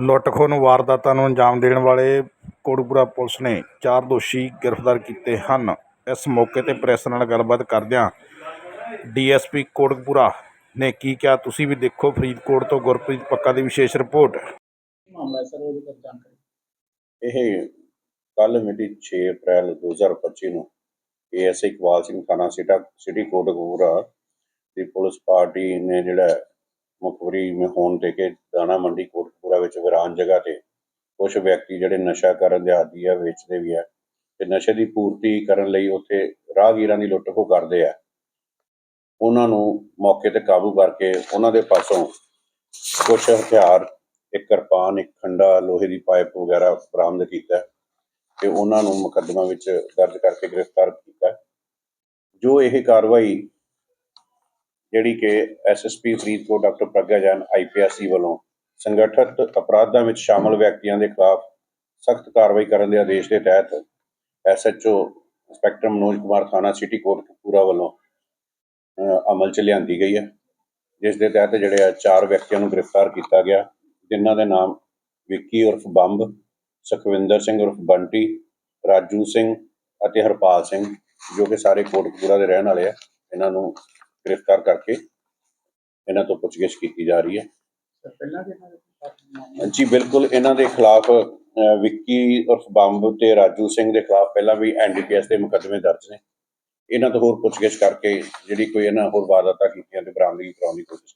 ਲੁੱਟ-ਖੋਹ ਨੂੰ ਵਾਰਦਾਤਾਂ ਨੂੰ ਅੰਜਾਮ ਦੇਣ ਵਾਲੇ ਕੋਟਕਪੂਰਾ ਪੁਲਿਸ ਨੇ ਚਾਰ ਦੋਸ਼ੀ ਗ੍ਰਿਫਤਾਰ ਕੀਤੇ ਹਨ। ਇਸ ਮੌਕੇ ਤੇ ਪ੍ਰੈਸ ਨਾਲ ਗੱਲਬਾਤ ਕਰਦਿਆਂ ਡੀਐਸਪੀ ਕੋਟਕਪੂਰਾ ਨੇ ਕੀ ਕਿਹਾ ਤੁਸੀਂ ਵੀ ਦੇਖੋ ਫਰੀਦਕੋਟ ਤੋਂ ਗੁਰਪ੍ਰੀਤ ਪੱਕਾ ਦੀ ਵਿਸ਼ੇਸ਼ ਰਿਪੋਰਟ। ਮਾਮਲਾ ਸਰ ਉਹਦੇ ਬਾਰੇ ਜਾਣਕਾਰੀ। ਇਹ ਕੱਲ ਮਿਤੀ 6 ਅਪ੍ਰੈਲ 2025 ਨੂੰ ਏਐਸਆਈ ਇਕਬਾਲ ਸਿੰਘ ਥਾਣਾ ਸਿਟਾ ਸਿਟੀ ਕੋਟਕਪੂਰਾ ਦੀ ਪੁਲਿਸ ਪਾਰਟੀ ਨੇ ਜਿਹੜਾ ਮੁਖਬਰੀ ਮੇ ਹੋਣ ਦੇ ਕੇ ਦਾਣਾ ਮੰਡੀ ਕੋਟਕਪੂਰਾ ਵਿੱਚ ਵਿਰਾਨ ਜਗ੍ਹਾ ਤੇ ਕੁਝ ਵਿਅਕਤੀ ਜਿਹੜੇ ਨਸ਼ਾ ਕਰਨ ਦੇ ਆਦੀ ਆ, ਵੇਚਦੇ ਵੀ ਆ ਤੇ ਨਸ਼ੇ ਦੀ ਪੂਰਤੀ ਕਰਨ ਲਈ ਉੱਥੇ ਰਾਹਗੀਰਾਂ ਦੀ ਲੁੱਟ ਖੋਹ ਕਰਦੇ ਆ। ਉਹਨਾਂ ਨੂੰ ਮੌਕੇ ਤੇ ਕਾਬੂ ਕਰਕੇ ਉਹਨਾਂ ਦੇ ਪਾਸੋਂ ਕੁਝ ਹਥਿਆਰ, ਇੱਕ ਕਿਰਪਾਨ, ਇੱਕ ਖੰਡਾ, ਲੋਹੇ ਦੀ ਪਾਈਪ ਵਗੈਰਾ ਬਰਾਮਦ ਕੀਤਾ ਤੇ ਉਹਨਾਂ ਨੂੰ ਮੁਕੱਦਮਾ ਵਿੱਚ ਦਰਜ ਕਰਕੇ ਗ੍ਰਿਫਤਾਰ ਕੀਤਾ। ਜੋ ਇਹ ਕਾਰਵਾਈ ਜਿਹੜੀ ਕਿ SSP Faridkot doctor Pragya Jain IPSC ਵੱਲੋਂ ਸੰਗਠਿਤ ਅਪਰਾਧਾਂ ਵਿੱਚ ਸ਼ਾਮਲ ਵਿਅਕਤੀਆਂ ਦੇ ਖਿਲਾਫ ਸਖਤ ਕਾਰਵਾਈ ਕਰਨ ਦੇ ਆਦੇਸ਼ ਦੇ ਤਹਿਤ ਐਸਐਚਓ ਇੰਸਪੈਕਟਰ ਮਨੋਜ ਕੁਮਾਰ ਥਾਣਾ ਸਿਟੀ ਕੋਟਕਪੂਰਾ ਵੱਲੋਂ ਅਮਲ ਚ ਲਿਆਂਦੀ ਗਈ ਹੈ। ਜਿਸ ਦੇ ਤਹਿਤ ਜਿਹੜੇ ਆ ਚਾਰ ਵਿਅਕਤੀਆਂ ਨੂੰ ਗ੍ਰਿਫਤਾਰ ਕੀਤਾ ਗਿਆ, ਜਿਨ੍ਹਾਂ ਦੇ ਨਾਮ ਵਿੱਕੀ ਉਰਫ ਬੰਬ, ਸੁਖਵਿੰਦਰ ਸਿੰਘ ਉਰਫ ਬੰਟੀ, ਰਾਜੂ ਸਿੰਘ ਅਤੇ ਹਰਪਾਲ ਸਿੰਘ, ਜੋ ਕਿ ਸਾਰੇ ਕੋਟਕਪੂਰਾ ਦੇ ਰਹਿਣ ਵਾਲੇ ਆ, ਇਹਨਾਂ ਨੂੰ ਗ੍ਰਿਫਤਾਰ ਕਰਕੇ ਇਹਨਾਂ ਤੋਂ ਪੁੱਛਗਿੱਛ ਕੀਤੀ ਜਾ ਰਹੀ ਹੈ। ਜੀ ਬਿਲਕੁਲ ਇਹਨਾਂ ਦੇ ਖਿਲਾਫ ਵਿੱਕੀ ਉਰਫ ਬੰਬ ਤੇ ਰਾਜੂ ਸਿੰਘ ਦੇ ਖਿਲਾਫ ਪਹਿਲਾਂ ਵੀ ਐਨਡੀਪੀਐਸ ਦੇ ਮੁਕੱਦਮੇ ਦਰਜ ਨੇ। ਇਹਨਾਂ ਤੋਂ ਹੋਰ ਪੁੱਛਗਿੱਛ ਕਰਕੇ ਜਿਹੜੀ ਕੋਈ ਇਹਨਾਂ ਹੋਰ ਵਾਰਦਾਤਾਂ ਕੀਤੀਆਂ ਤੇ ਬਰਾਮਦਗੀ ਕਰਾਉਣ ਦੀ ਕੋਸ਼ਿਸ਼